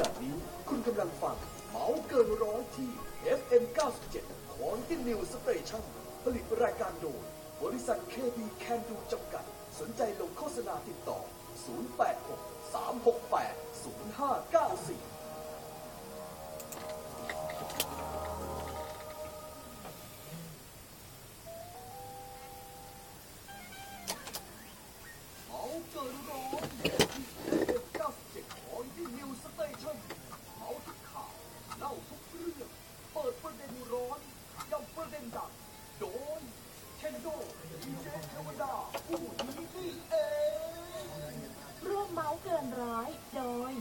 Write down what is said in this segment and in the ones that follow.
ณะนี้คุณกำลังฟังเมาส์เกินร้อยที่ FM 97ของที่นิวสเตชันผลิตรายการโดย บริษัทเคบีแคนดูจำกัด สนใจลงโฆษณาติดต่อ 086 368 0594 ร่วมเมาส์เกินร้อยโดย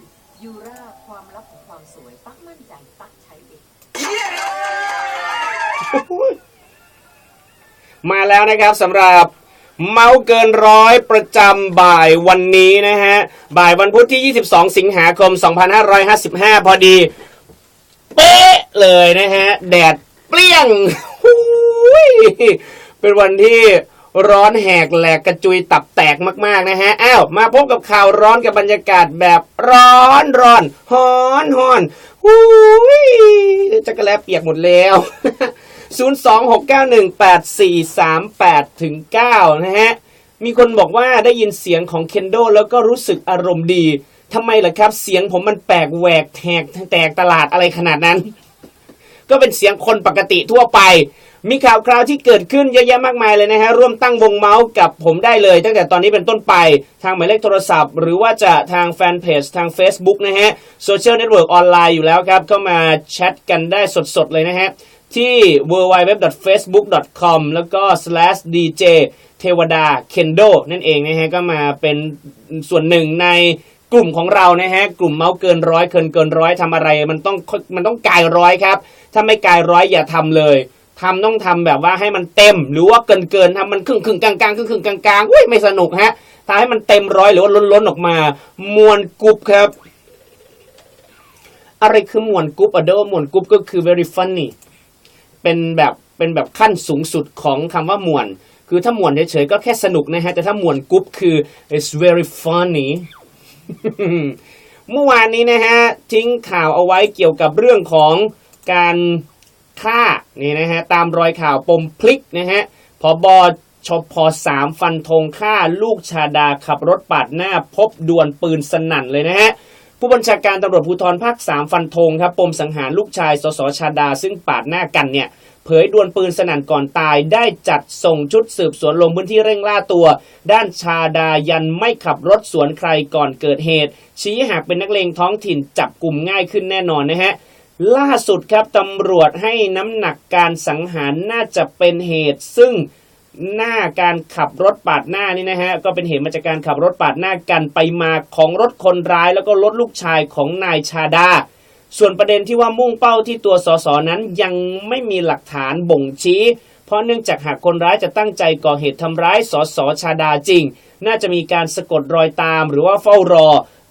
ยูราความลับของความสวยปักมั่นใจปักใช้เองมาแล้วนะครับสำหรับเมาส์เกินร้อยประจำบ่ายวันนี้นะฮะ บ่ายวันพุธที่ 22 สิงหาคม 2555 พอดี เป๊ะเลยนะฮะ แดดเปรี้ยง เป็นวันที่ ร้อนแหกแหลกกระจุยตับแตกมากๆนะฮะอ้าวมาพบกับข่าวร้อนกับบรรยากาศแบบร้อนร้อนฮ้อนฮ้อนหูยจักรแลเปียกหมดแล้ว 026918438ถึง9นะฮะมีคนบอกว่าได้ยินเสียงของเคนโดแล้วก็รู้สึกอารมณ์ดีทำไมล่ะครับ เสียงผมมันแปลกแหวกแทกแตกตลาดอะไรขนาดนั้น ก็เป็นเสียงคนปกติทั่วไป มีข่าวคราวที่เกิดขึ้นเยอะแยะมากมายเลยนะฮะร่วมตั้งวงเมาส์กับผมได้เลย ตั้งแต่ตอนนี้เป็นต้นไปทางหมายเลขโทรศัพท์ หรือว่าจะทางแฟนเพจทาง Facebook นะฮะโซเชียลเน็ตเวิร์กออนไลน์อยู่แล้วครับ เข้ามาแชทกันได้สดๆเลยนะฮะที่ www.facebook.com แล้วก็ slash dj เทวดา kendo นั่นเองนะฮะก็มาเป็นส่วนหนึ่งในกลุ่มของเรานะฮะกลุ่มเมาส์เกินร้อยเกินเกินร้อยทำอะไรมันต้องมันต้องกายร้อยครับ ถ้าไม่กายร้อยอย่าทำเลย ทำต้องทำแบบว่าให้มันเต็ม หรือว่าเกินเกินทำมันครึ่งครึ่งกลางกลางครึ่งครึ่งกลางกลางอุ้ยไม่สนุกฮะทำให้มันเต็มร้อยหรือว่าล้นล้นออกมา มวนกรุบครับ อะไรคือมวนกรุ๊ปอะเดอมวนกรุ๊ปก็คือ very funny เป็นแบบเป็นแบบขั้นสูงสุดของคำว่ามวนคือถ้ามวนเฉยๆก็แค่สนุกนะฮะ แต่ถ้ามวนกรุ๊ปคือ it's very funny เมื่อวานนี้นะฮะ ทิ้งข่าวเอาไว้เกี่ยวกับเรื่องของการ ฆ่านี่นะฮะตามรอยข่าวปมพลิกนะฮะพอบอชพสามฟันธงฆ่าลูกชาดาขับรถปาดหน้าพบดวลปืนสนั่นเลยนะฮะผู้บัญชาการตำรวจภูธรภาค3ฟันธงครับปมสังหารลูกชายสสชาดา ซึ่งปาดหน้ากันเนี่ยเผยดวลปืนสนั่นก่อนตายได้จัดส่งชุดสืบสวนลงพื้นที่เร่งล่าตัว ด้านชาดายันไม่ขับรถสวนใครก่อนเกิดเหตุ ชี้หากเป็นนักเลงท้องถิ่นจับกลุ่มง่ายขึ้นแน่นอนนะฮะ ล่าสุดครับตำรวจให้น้ำหนักการสังหารน่าจะเป็นเหตุ ซึ่งหน้าการขับรถปาดหน้านี่นะฮะก็เป็นเหตุมาจากการขับรถปาดหน้ากันไปมาของรถคนร้ายแล้วก็รถลูกชายของนายชาดา ส่วนประเด็นที่ว่ามุ่งเป้าที่ตัวสสนั้นยังไม่มีหลักฐานบ่งชี้ เพราะเนื่องจากหากคนร้ายจะตั้งใจก่อเหตุทำร้ายสสชาดาจริง น่าจะมีการสะกดรอยตามหรือว่าเฝ้ารอ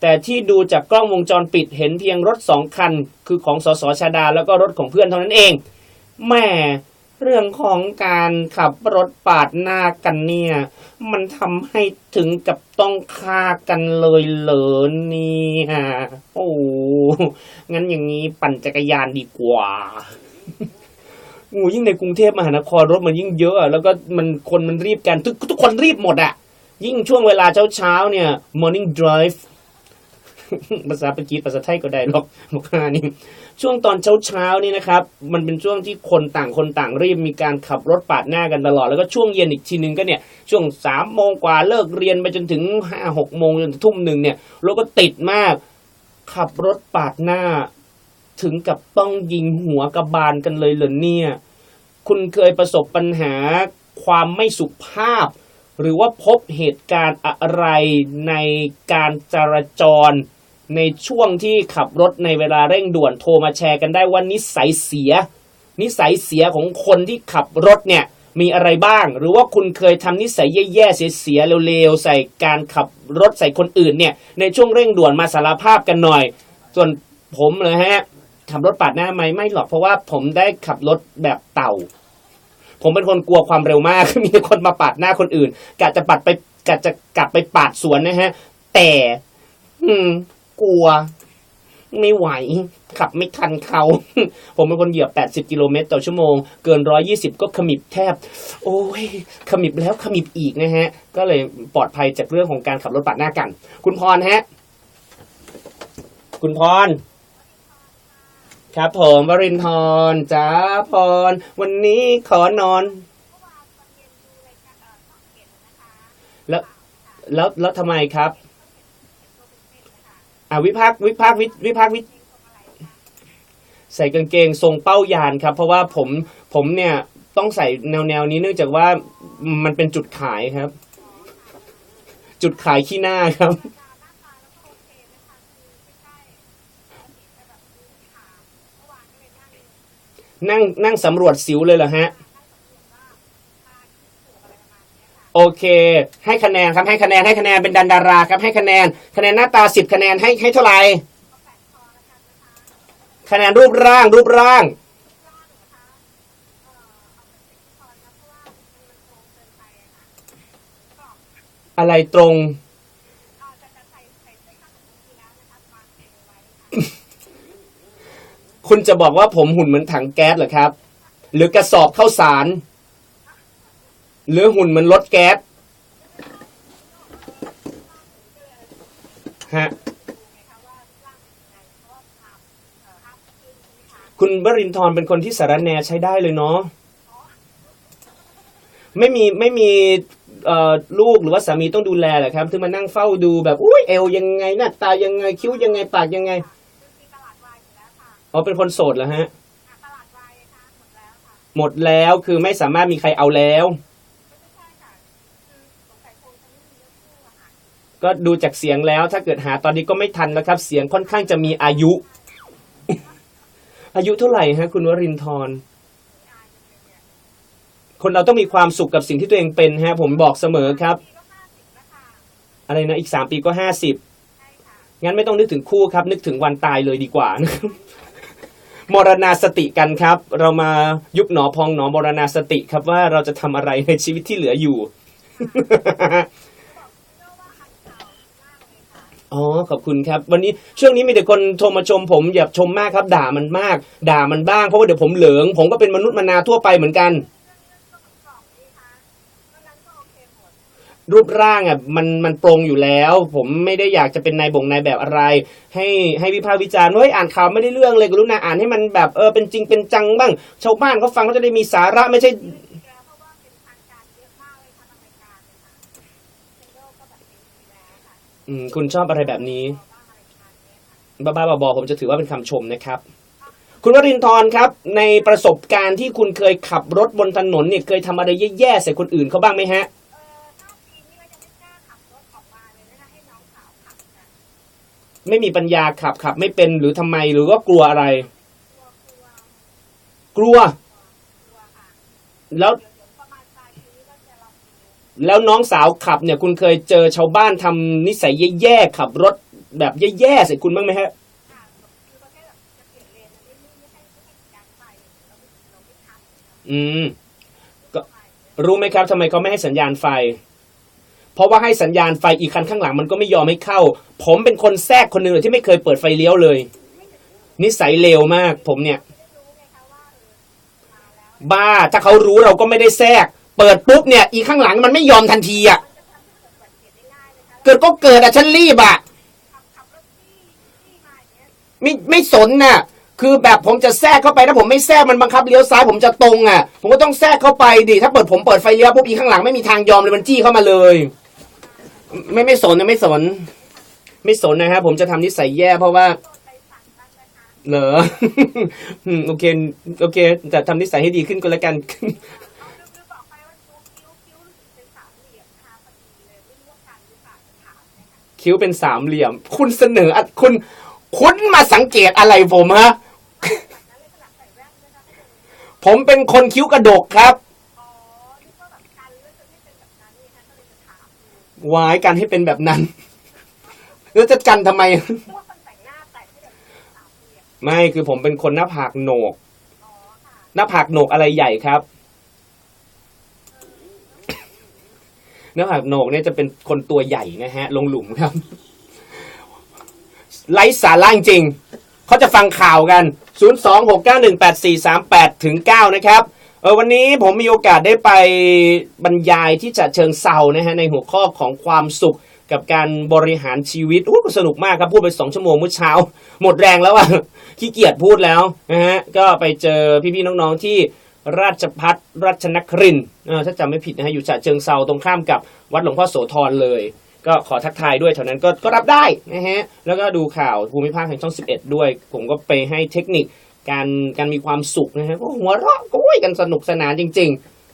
แต่ที่ดูจากกล้องวงจรปิดเห็นเพียงรถสองคัน คือของสสชาดาแล้วก็รถของเพื่อนเท่านั้นเองแหม่เรื่องของการขับรถปาดหน้ากันเนี่ย มันทำให้ถึงกับต้องฆ่ากันเลยเหรอเนี่ยโอ้งั้นอย่างนี้ปั่นจักรยานดีกว่าโอ้ยิ่งในกรุงเทพมหานครรถมันยิ่งเยอะแล้วก็มันคนมันรีบกันทุกทุกคนรีบหมดอะยิ่งช่วงเวลาเช้าเช้าเนี่ย morning drive ภาษาปากีสภาษาไทยก็ได้หรอกบอกว่านี่ช่วงตอนเช้าเช้านี่นะครับ มันเป็นช่วงที่คนต่างคนต่างรีบมีการขับรถปาดหน้ากันตลอด แล้วก็ช่วงเย็นอีกทีนึงก็เนี่ย ช่วงสามโมงกว่าเลิกเรียนไปจนถึงห้าหกโมงจนถึงทุ่มหนึ่งเนี่ยรถก็ติดมาก ขับรถปาดหน้า ถึงกับต้องยิงหัวกระบาลกันเลยเหรอเนี่ย คุณเคยประสบปัญหาความไม่สุภาพ หรือว่าพบเหตุการณ์อะไรในการจราจร ในช่วงที่ขับรถในเวลาเร่งด่วนโทรมาแชร์กันได้ว่านิสัยเสีย นิสัยเสียของคนที่ขับรถเนี่ยมีอะไรบ้าง หรือว่าคุณเคยทำนิสัยแย่ๆเสียๆเร็วๆใส่การขับรถใส่คนอื่นเนี่ยในช่วงเร่งด่วนมาสารภาพกันหน่อย ส่วนผมเลยฮะขับรถปาดหน้าไหมไม่หรอกเพราะว่าผมได้ขับรถแบบเต่า ผมเป็นคนกลัวความเร็วมากมีคนมาปาดหน้าคนอื่นกะจะปัดไปกะจะกลับไปปาดสวนนะฮะ แต่ อืม กลัว ไม่ไหว ขับไม่ทันเขา ผมเป็นคนเหยียบ 80 กิโลเมตรต่อชั่วโมง เกิน 120 ก็ขมิบแทบ โอ้ย ขมิบแล้วขมิบอีกนะฮะ ก็เลยปลอดภัยจากเรื่องของการขับรถปาดหน้ากัน คุณพรฮะ คุณพรครับผมวรินทร์จ้าพร วันนี้ขอนอน แล้วแล้วแล้วทำไมครับ อ่าวิพากษ์วิพากษ์วิวิพากษ์วิใส่กางเกงทรงเป้ายานครับ เพราะว่าผมผมเนี่ยต้องใส่แนวแนวนี้เนื่องจากว่ามันเป็นจุดขายครับ จุดขายขี้หน้าครับนั่งนั่งสำรวจสิวเลยเหรอฮะ โอเค ให้คะแนนครับให้คะแนนให้คะแนนเป็นดันดาราครับให้คะแนนคะแนนหน้าตาสิบคะแนนให้ให้เท่าไหร่คะแนนรูปร่างรูปร่าง อะไรตรงคุณจะบอกว่าผมหุ่นเหมือนถังแก๊สเหรอครับ หรือกระสอบข้าวสาร หรือหุ่นเหมือนรถแก๊สฮะคุณวรินทร์เป็นคนที่สารแนใช้ได้เลยเนาะไม่มีไม่มีลูกหรือว่าสามีต้องดูแลเหรอครับถึงมานั่งเฝ้าดูแบบอุ้ยเอวยังไงหน้าตายังไงคิ้วยังไงปากยังไงอ๋อเป็นคนโสดเหรอฮะหมดแล้วคือไม่สามารถมีใครเอาแล้ว ก็ดูจากเสียงแล้ว ถ้าเกิดหาตอนนี้ก็ไม่ทันแล้วครับ เสียงค่อนข้างจะมีอายุ อายุเท่าไหร่ฮะ คุณวรินทร์คนเราต้องมีความสุขกับสิ่งที่ตัวเองเป็นฮะ ผมบอกเสมอครับ อะไรนะ อีกสามปีก็ห้าสิบงั้นไม่ต้องนึกถึงคู่ครับ นึกถึงวันตายเลยดีกว่านะครับมรณาสติกันครับ เรามายุบหนอพองหนอมรณาสติครับว่าเราจะทำอะไรในชีวิตที่เหลืออยู่ อ๋อขอบคุณครับ วันนี้ช่วงนี้มีแต่คนโทรมาชมผมอย่าชมมากครับ ด่ามันมาก ด่ามันบ้างเพราะว่าเดี๋ยวผมเหลืองผมก็เป็นมนุษย์มนาทั่วไปเหมือนกัน รูปร่างอะมันมันปรงอยู่แล้ว ผมไม่ได้อยากจะเป็นนายบ่งนายแบบอะไร ให้ให้วิพากษ์วิจารณ์ว่าเฮ้ยอ่านข่าวไม่ได้เรื่องเลยกรุณาอ่านให้มันแบบเออเป็นจริงเป็นจังบ้าง ชาวบ้านเขาฟังเขาจะได้มีสาระไม่ใช่ อืมคุณชอบอะไรแบบนี้บ้าๆบอๆผมจะถือว่าเป็นคำชมนะครับ คุณวรินทร์ครับ ในประสบการณ์ที่คุณเคยขับรถบนถนนเนี่ยเคยทำอะไรแย่ๆใส่คนอื่นเขาบ้างไหมฮะไม่มีปัญญาขับขับ ไม่เป็นหรือทำไมหรือว่ากลัวอะไร กลัว แล้ว แล้วน้องสาวขับเนี่ยคุณเคยเจอชาวบ้านทำนิสัยแย่ๆขับรถแบบแย่ๆใส่คุณบ้างไหมฮะ อืมก็รู้ไหมครับทำไมเขาไม่ให้สัญญาณไฟ เพราะว่าให้สัญญาณไฟอีกคันข้างหลังมันก็ไม่ยอมให้เข้า ผมเป็นคนแทรกคนหนึ่งเลยที่ไม่เคยเปิดไฟเลี้ยวเลย นิสัยเลวมาก ผมเนี่ย บ้าถ้าเขารู้เราก็ไม่ได้แทรก เปิดปุ๊บเนี่ยอีกข้างหลังมันไม่ยอมทันทีอะเกิดก็เกิดอะฉันรีบอะไม่ไม่สนน่ะ คือแบบผมจะแทรกเข้าไปถ้าผมไม่แทรกมันบังคับเลี้ยวซ้ายผมจะตรงอะ ผมก็ต้องแทรกเข้าไปดิถ้าเปิดผมเปิดไฟเลี้ยวปุ๊บอีกข้างหลังไม่มีทางยอมเลยมันจี้เข้ามาเลย ไม่ไม่สนนะไม่สน ไม่สนนะครับผมจะทำนิสัยแย่เพราะว่าเหรออืมโอเค โอเค จะทำนิสัยให้ดีขึ้นก็แล้วกัน คิ้วเป็นสามเหลี่ยม คุณเสนออะคุณ คุณมาสังเกตอะไรผมฮะ ผมเป็นคนคิ้วกระดกครับวายการให้เป็นแบบนั้น แล้วจะกันทำไม ไม่คือผมเป็นคนหน้าผากโหนก หน้าผากโหนกอะไรใหญ่ครับ หน้าผากโหนกเนี่ยจะเป็นคนตัวใหญ่นะฮะ ลงหลุมครับไร้สาระจริงเขาจะฟังข่าวกัน 026918438ถึง9นะครับเออวันนี้ผมมีโอกาสได้ไปบรรยายที่จะเชิงเซานะฮะในหัวข้อของความสุขกับการบริหารชีวิตอู้สนุกมากครับ พูดไป2ชั่วโมงเมื่อเช้า หมดแรงแล้วอะขี้เกียจพูดแล้วนะฮะก็ไปเจอพี่ๆน้องๆที่ ราชพัฒราชนครินถ้าจำไม่ผิดนะฮะอยู่ฉะเชิงเซาตรงข้ามกับวัดหลวงพ่อโสธรเลย ก็ขอทักทายด้วยแถวนั้นก็ก็รับได้นะฮะแล้วก็ดูข่าวภูมิภาคแห่งช่อง 11 ด้วย ผมก็ไปให้เทคนิคการการมีความสุขนะฮะก็หัวเราะก็ยกันสนุกสนานจริง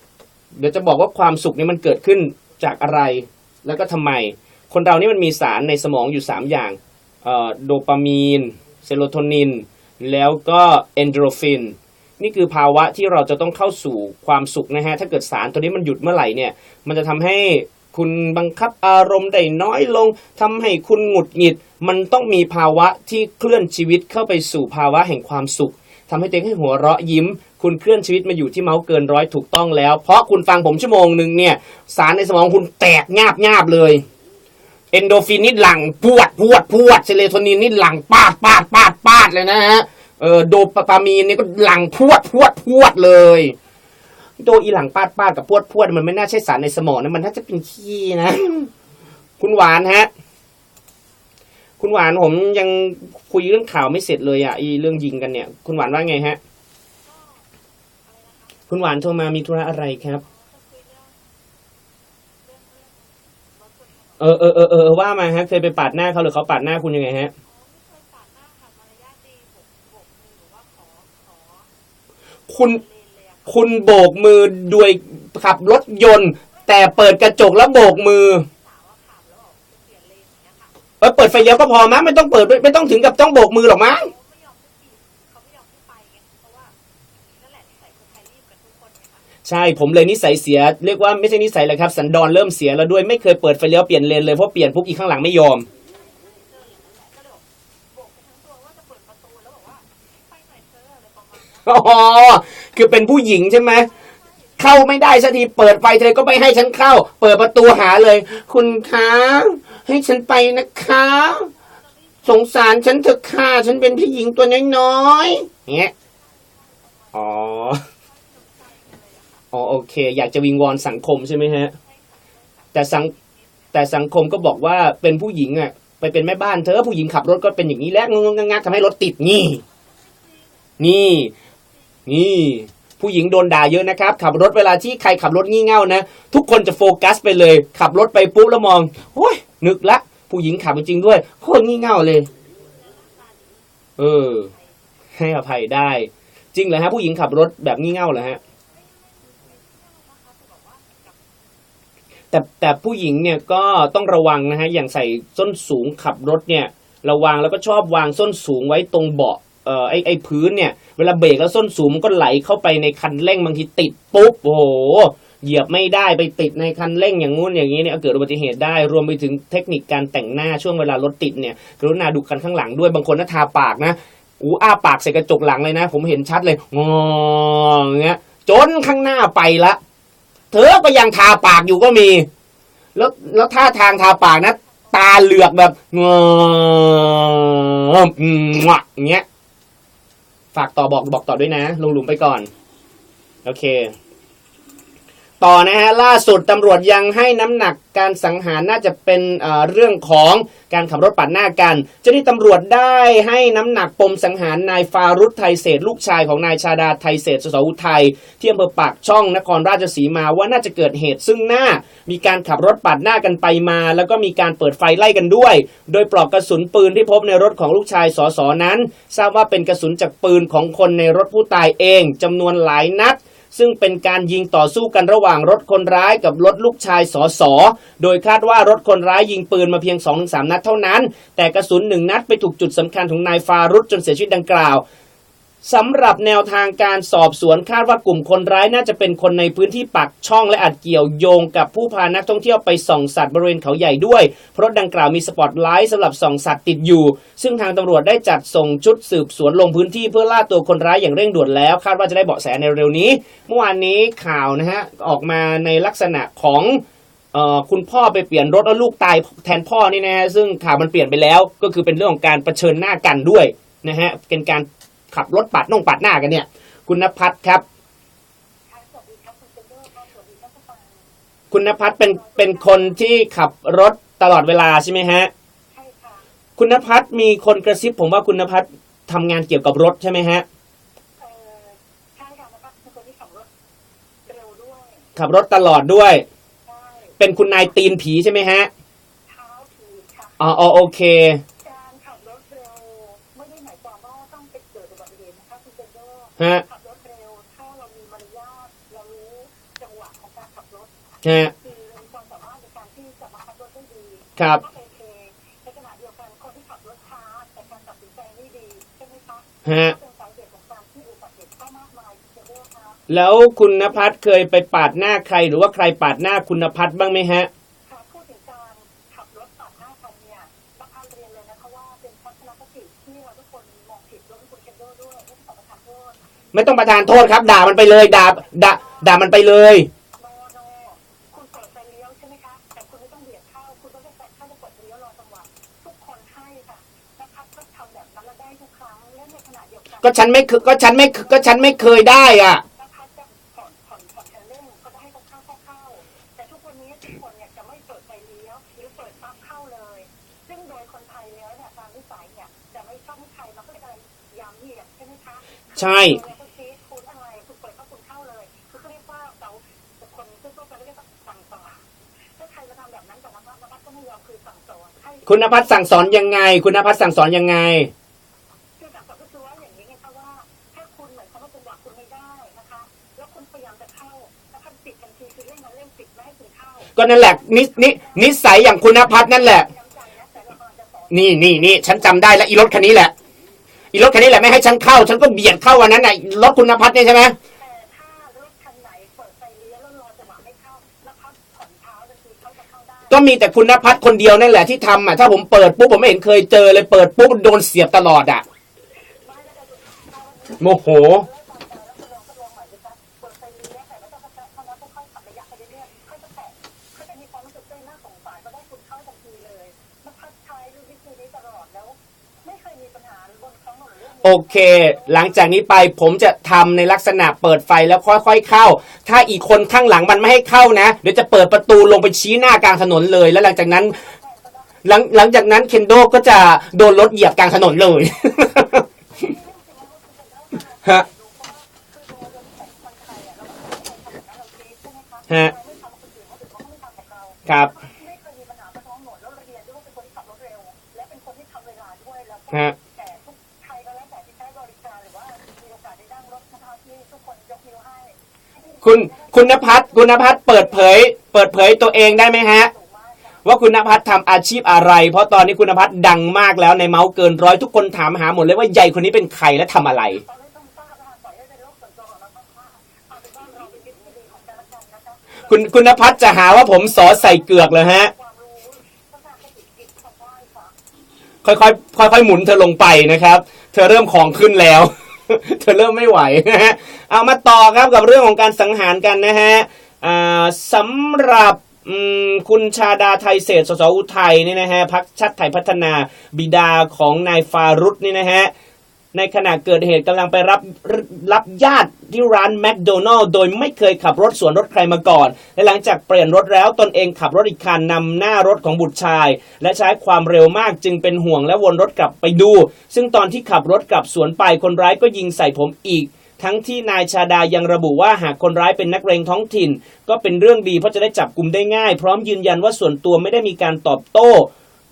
ๆ เดี๋ยวจะบอกว่าความสุขนี้มันเกิดขึ้นจากอะไรแล้วก็ทำไม คนเรานี่มันมีสารในสมองอยู่ 3 อย่างโดปามีน เซโรโทนิน แล้วก็เอนโดรฟิน นี่คือภาวะที่เราจะต้องเข้าสู่ความสุขนะฮะถ้าเกิดสารตัวนี้มันหยุดเมื่อไหร่เนี่ยมันจะทำให้คุณบังคับอารมณ์ได้น้อยลงทำให้คุณหงุดหงิด มันต้องมีภาวะที่เคลื่อนชีวิตเข้าไปสู่ภาวะแห่งความสุขทำให้ตัวเองให้หัวเราะยิ้ม คุณเคลื่อนชีวิตมาอยู่ที่เมาส์เกินร้อยถูกต้องแล้ว เพราะคุณฟังผมชั่วโมงหนึ่งเนี่ยสารในสมองคุณแตกงาบงาบเลย เอนโดฟินนี่หลังพวดพวดพวดเซเลโทนินนี่หลังปาดปาดปาดปาดเลยนะฮะ เออโดปามีนนี่ก็หลังพวดพวดพวดเลย โดอีหลังปาดปาดกับพวดพวดมันไม่น่าใช่สารในสมองนะมันน่าจะเป็นขี้นะ คุณหวานฮะ คุณหวานผมยังคุยเรื่องข่าวไม่เสร็จเลยอะอีเรื่องยิงกันเนี่ย คุณหวานว่าไงฮะ คุณหวานโทรมามีธุระอะไรครับเออเออเออเออว่ามาฮะ เคยไปปาดหน้าเขาหรือเขาปาดหน้าคุณยังไงฮะ คุณคุณโบกมือด้วยขับรถยนต์ แต่เปิดกระจกแล้วโบกมือเออเปิดไฟเลี้ยวก็พอมั้งไม่ต้องเปิดไม่ต้องถึงกับต้องโบกมือหรอกมั้งใช่ผมเลยนิสัยเสีย เรียกว่าไม่ใช่นิสัยเลยครับ สันดอนเริ่มเสียแล้วด้วยไม่เคยเปิดไฟเลี้ยวเปลี่ยนเลนเลยเพราะเปลี่ยนปุ๊บอีกข้างหลังไม่ยอม อ๋อคือเป็นผู้หญิงใช่ไหมเข้าไม่ได้สักทีเปิดไฟเธอก็ไม่ให้ฉันเข้า เปิดประตูหาเลย คุณคะให้ฉันไปนะคะ สงสารฉันเถอะค่ะฉันเป็นผู้หญิงตัวน้อยๆเงี้ยอ๋ออ๋อโอเค อยากจะวิงวอนสังคมใช่ไหมฮะ แต่สังแต่สังคมก็บอกว่าเป็นผู้หญิงอะ ไปเป็นแม่บ้านเธอผู้หญิงขับรถก็เป็นอย่างนี้แหละงงงักทำให้รถติดนี่ นี่ นี่ผู้หญิงโดนด่าเยอะนะครับ ขับรถเวลาที่ใครขับรถงี่เง่านะ ทุกคนจะโฟกัสไปเลย ขับรถไปปุ๊บแล้วมองโอ้ยนึกละ ผู้หญิงขับจริงด้วยโคตรงี่เง่าเลย เออ ให้อภัยได้ จริงเหรอฮะ ผู้หญิงขับรถแบบงี่เง่าเหรอฮะแต่แต่ผู้หญิงเนี่ยก็ต้องระวังนะฮะอย่างใส่ส้นสูงขับรถเนี่ย ระวังแล้วก็ชอบวางส้นสูงไว้ตรงเบาะ เอ่อไอไอพื้นเนี่ย เวลาเบรกแล้วส้นสูงมันก็ไหลเข้าไปในคันเร่งบางทีติดปุ๊บโอ้โหเหยียบไม่ได้ไปติดในคันเร่งอย่างงู้นอย่างนี้เนี่ยเกิดอุบัติเหตุได้รวมไปถึงเทคนิคการแต่งหน้าช่วงเวลารถติดเนี่ยกรุณาดูคันข้างหลังด้วยบางคนน่าทาปากนะอูอ้าปากใส่กระจกหลังเลยนะ ผมเห็นชัดเลยงองเงี้ยจนข้างหน้าไปละเธอก็ยังทาปากอยู่ก็มี แล้วแล้วท่าทางทาปากนะ ตาเหลือกแบบงออืมงะอย่างเงี้ย ฝากต่อบอกบอกต่อด้วยนะ ลงหลุมไปก่อน โอเค ต่อนะฮะล่าสุดตำรวจยังให้น้ำหนักการสังหารน่าจะเป็นเเรื่องของการขับรถปาดหน้ากัน เจ้าหน้าที่ตำรวจได้ให้น้ำหนักปมสังหารนายฟารุธไทยเศษลูกชายของนายชาดาไทยเศษสสอุทัยที่อำเภอปากช่องนครราชสีมาว่าน่าจะเกิดเหตุซึ่งหน้า มีการขับรถปาดหน้ากันไปมา แล้วก็มีการเปิดไฟไล่กันด้วย โดยปลอกกระสุนปืนที่พบในรถของลูกชายสสนั้น ทราบว่าเป็นกระสุนจากปืนของคนในรถผู้ตายเองจำนวนหลายนัด ซึ่งเป็นการยิงต่อสู้กันระหว่างรถคนร้ายกับรถลูกชายสอสอโดยคาดว่ารถคนร้ายยิงปืนมาเพียง 2-3 นัดเท่านั้น แต่กระสุนหนึ่งนัดไปถูกจุดสำคัญของนายฟารุตจนเสียชีวิตดังกล่าว สำหรับแนวทางการสอบสวนคาดว่ากลุ่มคนร้ายน่าจะเป็นคนในพื้นที่ปักช่องและอาจเกี่ยวโยงกับผู้พานักท่องเที่ยวไปส่องสัตว์บริเวณเขาใหญ่ด้วย เพราะดังกล่าวมีสปอตไลท์สำหรับส่องสัตว์ติดอยู่ ซึ่งทางตำรวจได้จัดส่งชุดสืบสวนลงพื้นที่เพื่อล่าตัวคนร้ายอย่างเร่งด่วนแล้ว คาดว่าจะได้เบาะแสในเร็วนี้ เมื่อวานนี้ข่าวนะฮะออกมาในลักษณะของคุณพ่อไปเปลี่ยนรถแล้วลูกตายแทนพ่อนี่นะฮะซึ่งข่าวมันเปลี่ยนไปแล้ว ก็คือเป็นเรื่องของการเผชิญหน้ากันด้วยนะฮะเป็นการ ขับรถปาดน่งปาดหน้ากันเนี่ย คุณนภัทรครับค่ะสวัสดีครับคุณเจนเดอร์ค่ะสวัสดีครับทุกคนคุณนภัทรเป็นเป็นคนที่ขับรถตลอดเวลาใช่ไหมฮะใช่ค่ะคุณนภัทรมีคนกระซิบผมว่าคุณนภัทรทำงานเกี่ยวกับรถใช่ไหมฮะเอ่อใช่ค่ะนะครับเป็นคนที่ขับรถเร็วด้วยขับรถตลอดด้วยใช่เป็นคุณนายตีนผีใช่ไหมฮะเท้าถือค่ะอ๋ออ๋อโอเค ฮะขับรถเร็วถ้าเรามีมารยาทเรารู้จังหวะของการขับรถฮะคือมีความสามารถในการที่จะมาขับรถได้ดีครับก็โอเคในขณะเดียวกันคนที่ขับรถช้าแต่การตัดสินใจไม่ดีใช่ไหมคะฮะก็เป็นสาเหตุของการที่อุบัติเหตุก็มากมายคุณเจนเดอร์คะแล้วคุณนภัทรเคยไปปาดหน้าใครหรือว่าใครปาดหน้าคุณนภัทรบ้างไหมฮะ ไม่ต้องประทานโทษครับ ด่ามันไปเลย ด่าด่าด่ามันไปเลยโนโนคุณเปิดไฟเลี้ยวใช่ไหมคะ แต่คุณไม่ต้องเบียดเข้า คุณต้องได้แต่ถ้าจะเปิดไฟเลี้ยวรอจังหวะทุกคนให้ค่ะนะครับก็ทำแบบนั้นแล้วได้ทุกครั้งและในขณะเดียวกันก็ฉันไม่เคก็ฉันไม่ก็ฉันไม่เคยได้อะ นะคะจะผ่อนผ่อนผ่อนคันเร่งก็จะให้เขาเข้าเข้าเข้า แต่ทุกวันนี้ทุกคนเนี่ยจะไม่เปิดไฟเลี้ยวหรือเปิดปั๊บเข้าเลย ซึ่งโดยคนไทยแล้วเนี่ยตามนิสัยเนี่ยจะไม่ชอบให้ใครมาก็เลยยามเหยียดใช่ไหมคะ ใช่คุณ คุณนภัทรสั่งสอนยังไง คุณนภัทรสั่งสอนยังไง คือสั่งสอนก็คือว่าอย่างนี้ไงคะว่าถ้าคุณเหมือนเขาว่าจังหวะคุณไม่ได้นะคะ แล้วคุณพยายามจะเข้าแล้วท่านปิดทันทีคือเร่งมาเร่งปิดไม่ให้คุณเข้าก็นั่นแหละนินินิสัยอย่างคุณนภัทรนั่นแหละย้ำใจนะแต่เรากำลังจะสอนนี่นี่นี่ฉันจำได้แล้วอีรถคันนี้แหละ อีรถคันนี้แหละไม่ให้ฉันเข้า ฉันก็เบียดเข้าวันนั้นน่ะรถคุณนภัทรเนี่ยใช่ไหม ก็มีแต่คุณนภัทรคนเดียวนั่นแหละที่ทำอะถ้าผมเปิดปุ๊บผมไม่เห็นเคยเจอเลยเปิดปุ๊บโดนเสียบตลอดอะโมโห โอเค หลังจากนี้ไปผมจะทำในลักษณะเปิดไฟแล้วค่อยๆเข้า ถ้าอีกคนข้างหลังมันไม่ให้เข้านะ เดี๋ยวจะเปิดประตูลงไปชี้หน้ากลางถนนเลย แล้วหลังจากนั้น หลังหลังจากนั้นเคนโดก็จะโดนรถเหยียบกลางถนนเลยฮะฮะครับฮะ คุณคุณนภัทรคุณนภัทรเปิดเผย เปิดเผยตัวเองได้ไหมฮะ ว่าคุณนภัทรทำอาชีพอะไร เพราะตอนนี้คุณนภัทรดังมากแล้วในเมาส์เกินร้อยทุกคนถามหาหมดเลยว่าใหญ่คนนี้เป็นใครและทำอะไรคุณคุณนภัทรจะหาว่าผมสอใส่เกือกเลยฮะความรู้ภาษาอังกฤษกิจทำได้ค่ะค่อยๆค่อยๆหมุนเธอลงไปนะครับ เธอเริ่มของขึ้นแล้ว เธอเริ่มไม่ไหวนะฮะเอามาต่อครับกับเรื่องของการสังหารกันนะฮะสำหรับคุณชาดาไทยเศษสสอุทัยนี่นะฮะพักชาติไทยพัฒนาบิดาของนายฟารุตนี่นะฮะ ในขณะเกิดเหตุกำลังไปรับรับญาติที่ร้านแมคโดนัลล์โดยไม่เคยขับรถสวนรถใครมาก่อน และหลังจากเปลี่ยนรถแล้วตนเองขับรถอีกคันนำหน้ารถของบุตรชาย และใช้ความเร็วมากจึงเป็นห่วงและวนรถกลับไปดู ซึ่งตอนที่ขับรถกลับสวนไปคนร้ายก็ยิงใส่ผมอีกทั้งที่นายชาดายังระบุว่าหากคนร้ายเป็นนักเลงท้องถิ่น ก็เป็นเรื่องดีเพราะจะได้จับกลุ่มได้ง่าย พร้อมยืนยันว่าส่วนตัวไม่ได้มีการตอบโต้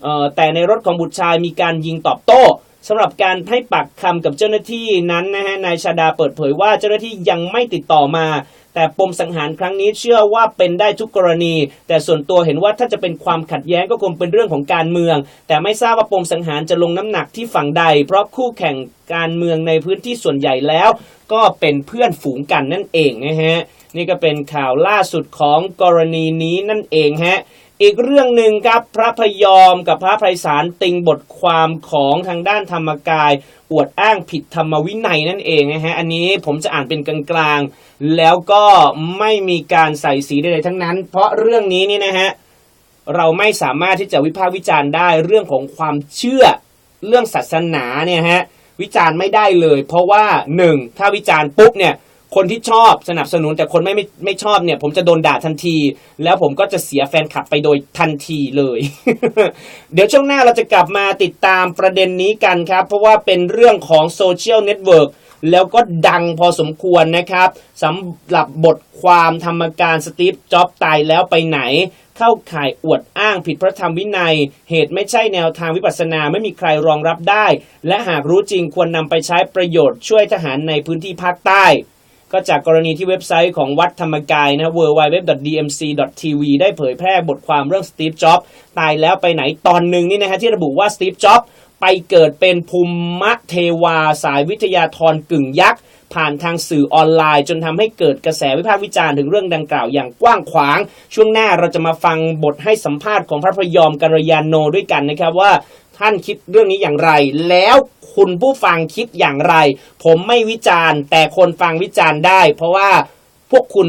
เอ่อแต่ในรถของบุตรชายมีการยิงตอบโต้ สำหรับการให้ปากคำกับเจ้าหน้าที่นั้นนะฮะนายชาดาเปิดเผยว่าเจ้าหน้าที่ยังไม่ติดต่อมา แต่ปมสังหารครั้งนี้เชื่อว่าเป็นได้ทุกกรณี แต่ส่วนตัวเห็นว่าถ้าจะเป็นความขัดแย้งก็คงเป็นเรื่องของการเมือง แต่ไม่ทราบว่าปมสังหารจะลงน้ำหนักที่ฝั่งใด เพราะคู่แข่งการเมืองในพื้นที่ส่วนใหญ่แล้ว ก็เป็นเพื่อนฝูงกันนั่นเองนะฮะนี่ก็เป็นข่าวล่าสุดของกรณีนี้นั่นเองฮะ อีกเรื่องหนึ่งครับพระพยอมกับพระไพศาลติงบทความของทางด้านธรรมกาย อวดอ้างผิดธรรมวินัยนั่นเองนะฮะอันนี้ผมจะอ่านเป็นกลางๆแล้วก็ไม่มีการใส่สีใดๆทั้งนั้น เพราะเรื่องนี้นี่นะฮะเราไม่สามารถที่จะวิพากษ์วิจารณ์ได้เรื่องของความเชื่อเรื่องศาสนาเนี่ยฮะวิจารณ์ไม่ได้เลย เพราะว่าหนึ่งถ้าวิจารณ์ปุ๊บเนี่ย คนที่ชอบสนับสนุนแต่คนไม่ไม่ไม่ชอบเนี่ย ผมจะโดนด่าทันที แล้วผมก็จะเสียแฟนคลับไปโดยทันทีเลย เดี๋ยวช่วงหน้าเราจะกลับมาติดตามประเด็นนี้กันครับ เพราะว่าเป็นเรื่องของโซเชียลเน็ตเวิร์กแล้วก็ดังพอสมควรนะครับสำหรับบทความธรรมการสตีฟจ็อบตายแล้วไปไหน เข้าข่ายอวดอ้างผิดพระธรรมวินัย เหตุไม่ใช่แนวทางวิปัสสนาไม่มีใครรองรับได้ และหากรู้จริงควรนำไปใช้ประโยชน์ช่วยทหารในพื้นที่ภาคใต้ ก็จากกรณีที่เว็บไซต์ของวัดธรรมกายนะ www.dmc.tv ได้เผยแพร่บทความเรื่องสตีฟจ็อบตายแล้วไปไหนตอนหนึ่งนี่นะฮะที่ระบุว่าสตีฟจ็อบไปเกิดเป็นภูมิเทวาสายวิทยาธรกึ่งยักษ์ผ่านทางสื่อออนไลน์ จนทำให้เกิดกระแสวิพากษ์วิจารณ์ถึงเรื่องดังกล่าวอย่างกว้างขวาง ช่วงหน้าเราจะมาฟังบทให้สัมภาษณ์ของพระพยอมกัลยาโนด้วยกันนะครับว่า ท่านคิดเรื่องนี้อย่างไร แล้วคุณผู้ฟังคิดอย่างไร ผมไม่วิจารณ์ แต่คนฟังวิจารณ์ได้ เพราะว่าพวกคุณ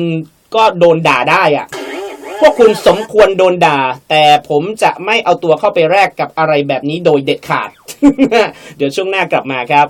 ก็โดนด่าได้อะพวกคุณสมควรโดนด่า แต่ผมจะไม่เอาตัวเข้าไปแลกกับอะไรแบบนี้โดยเด็ดขาด เดี๋ยวช่วงหน้ากลับมาครับ